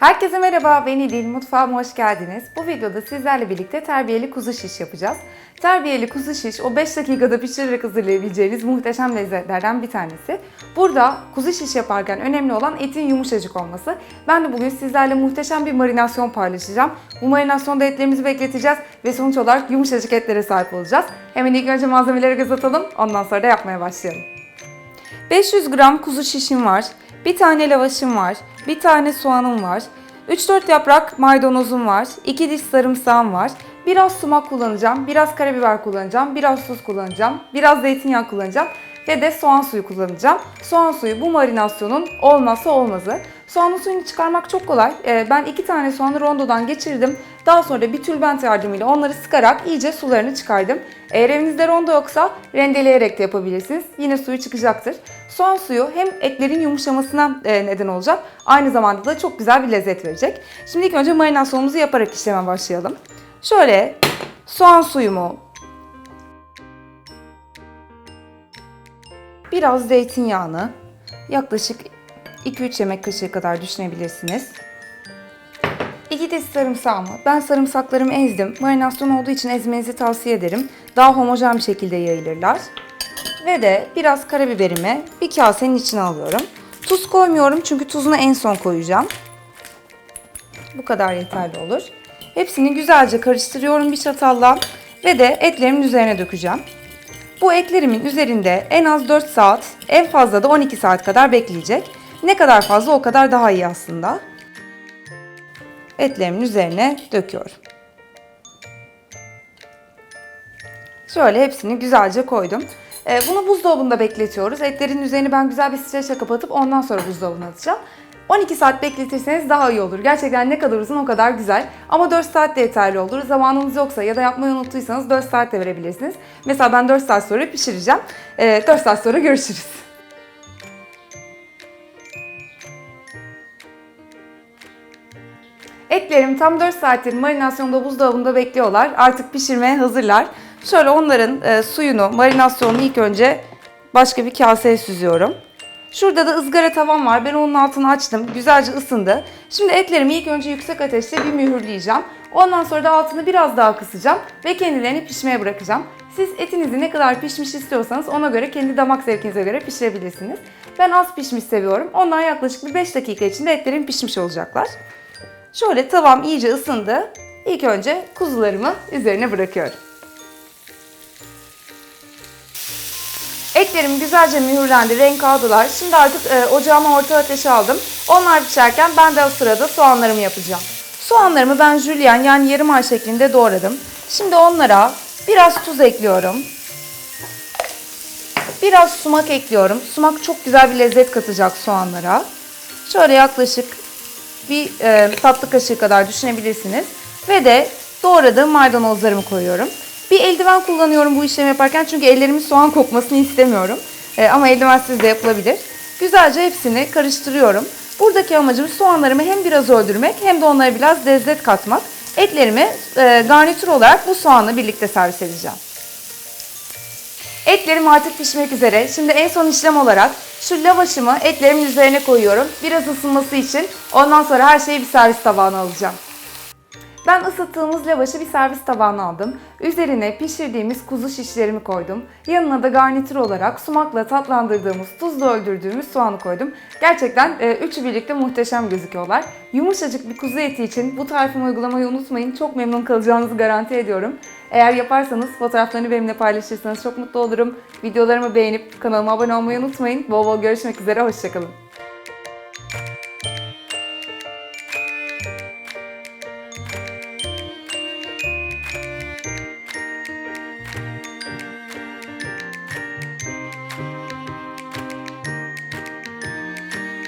Herkese merhaba, ben İdil. Mutfağıma hoş geldiniz. Bu videoda sizlerle birlikte terbiyeli kuzu şiş yapacağız. Terbiyeli kuzu şiş, o 5 dakikada pişirerek hazırlayabileceğiniz muhteşem lezzetlerden bir tanesi. Burada kuzu şiş yaparken önemli olan etin yumuşacık olması. Ben de bugün sizlerle muhteşem bir marinasyon paylaşacağım. Bu marinasyonda etlerimizi bekleteceğiz ve sonuç olarak yumuşacık etlere sahip olacağız. Hemen ilk önce malzemelere göz atalım, ondan sonra da yapmaya başlayalım. 500 gram kuzu şişim var. Bir tane lavaşım var. Bir tane soğanım var. 3-4 yaprak maydanozum var. 2 diş sarımsağım var. Biraz sumak kullanacağım. Biraz karabiber kullanacağım. Biraz tuz kullanacağım. Biraz zeytinyağı kullanacağım. Ve de soğan suyu kullanacağım. Soğan suyu bu marinasyonun olmazsa olmazı. Soğanın suyunu çıkarmak çok kolay. Ee, Ben iki tane soğanı rondodan geçirdim. Daha sonra bir tülbent yardımıyla onları sıkarak iyice sularını çıkardım. Eğer evinizde rondo yoksa rendeleyerek de yapabilirsiniz. Yine suyu çıkacaktır. Soğan suyu hem etlerin yumuşamasına e, neden olacak, aynı zamanda da çok güzel bir lezzet verecek. Şimdi ilk önce marinasyonumuzu yaparak işleme başlayalım. Şöyle soğan suyumu, biraz zeytinyağını, yaklaşık 2-3 yemek kaşığı kadar düşünebilirsiniz. 2 diş sarımsağımı. Ben sarımsaklarımı ezdim. Marinasyon olduğu için ezmenizi tavsiye ederim. Daha homojen bir şekilde yayılırlar. Ve de biraz karabiberimi bir kasenin içine alıyorum. Tuz koymuyorum çünkü tuzunu en son koyacağım. Bu kadar yeterli olur. Hepsini güzelce karıştırıyorum bir çatalla ve de etlerimin üzerine dökeceğim. Bu etlerimin üzerinde en az 4 saat, en fazla da 12 saat kadar bekleyecek. Ne kadar fazla o kadar daha iyi aslında. Etlerimin üzerine döküyorum. Şöyle hepsini güzelce koydum. Ee, bunu buzdolabında bekletiyoruz. Etlerin üzerini ben güzel bir streçle kapatıp ondan sonra buzdolabına atacağım. 12 saat bekletirseniz daha iyi olur. Gerçekten ne kadar uzun o kadar güzel. Ama 4 saat de yeterli olur. Zamanınız yoksa ya da yapmayı unuttuysanız 4 saat de verebilirsiniz. Mesela ben 4 saat sonra pişireceğim. Ee, 4 saat sonra görüşürüz. Etlerim tam 4 saattir marinasyonda buzdolabında bekliyorlar. Artık pişirmeye hazırlar. Şöyle onların e, suyunu, marinasyonunu ilk önce başka bir kaseye süzüyorum. Şurada da ızgara tavam var. Ben onun altını açtım. Güzelce ısındı. Şimdi etlerimi ilk önce yüksek ateşte bir mühürleyeceğim. Ondan sonra da altını biraz daha kısacağım ve kendilerini pişmeye bırakacağım. Siz etinizi ne kadar pişmiş istiyorsanız ona göre kendi damak zevkinize göre pişirebilirsiniz. Ben az pişmiş seviyorum. Ondan yaklaşık bir 5 dakika içinde etlerim pişmiş olacaklar. Şöyle tavam iyice ısındı. İlk önce kuzularımı üzerine bırakıyorum. Etlerim güzelce mühürlendi, renk aldılar. Şimdi artık e, ocağıma orta ateşe aldım. Onlar pişerken ben de o sırada soğanlarımı yapacağım. Soğanlarımı ben jülyen yani yarım ay şeklinde doğradım. Şimdi onlara biraz tuz ekliyorum. Biraz sumak ekliyorum. Sumak çok güzel bir lezzet katacak soğanlara. Şöyle yaklaşık bir e, tatlı kaşığı kadar düşünebilirsiniz. Ve de doğradığım maydanozlarımı koyuyorum. Bir eldiven kullanıyorum bu işlemi yaparken çünkü ellerimin soğan kokmasını istemiyorum. E, ama eldivensiz de yapılabilir. Güzelce hepsini karıştırıyorum. Buradaki amacım soğanlarımı hem biraz öldürmek hem de onlara biraz lezzet katmak. Etlerimi e, garnitür olarak bu soğanla birlikte servis edeceğim. Etlerim artık pişmek üzere. Şimdi en son işlem olarak şu lavaşımı etlerimin üzerine koyuyorum. Biraz ısınması için. Ondan sonra her şeyi bir servis tabağına alacağım. Ben ısıttığımız lavaşı bir servis tabağına aldım. Üzerine pişirdiğimiz kuzu şişlerimi koydum. Yanına da garnitür olarak sumakla tatlandırdığımız, tuzla öldürdüğümüz soğanı koydum. Gerçekten e, üçü birlikte muhteşem gözüküyorlar. Yumuşacık bir kuzu eti için bu tarifimi uygulamayı unutmayın. Çok memnun kalacağınızı garanti ediyorum. Eğer yaparsanız fotoğraflarını benimle paylaşırsanız çok mutlu olurum. Videolarımı beğenip kanalıma abone olmayı unutmayın. Bol bol görüşmek üzere, hoşçakalın.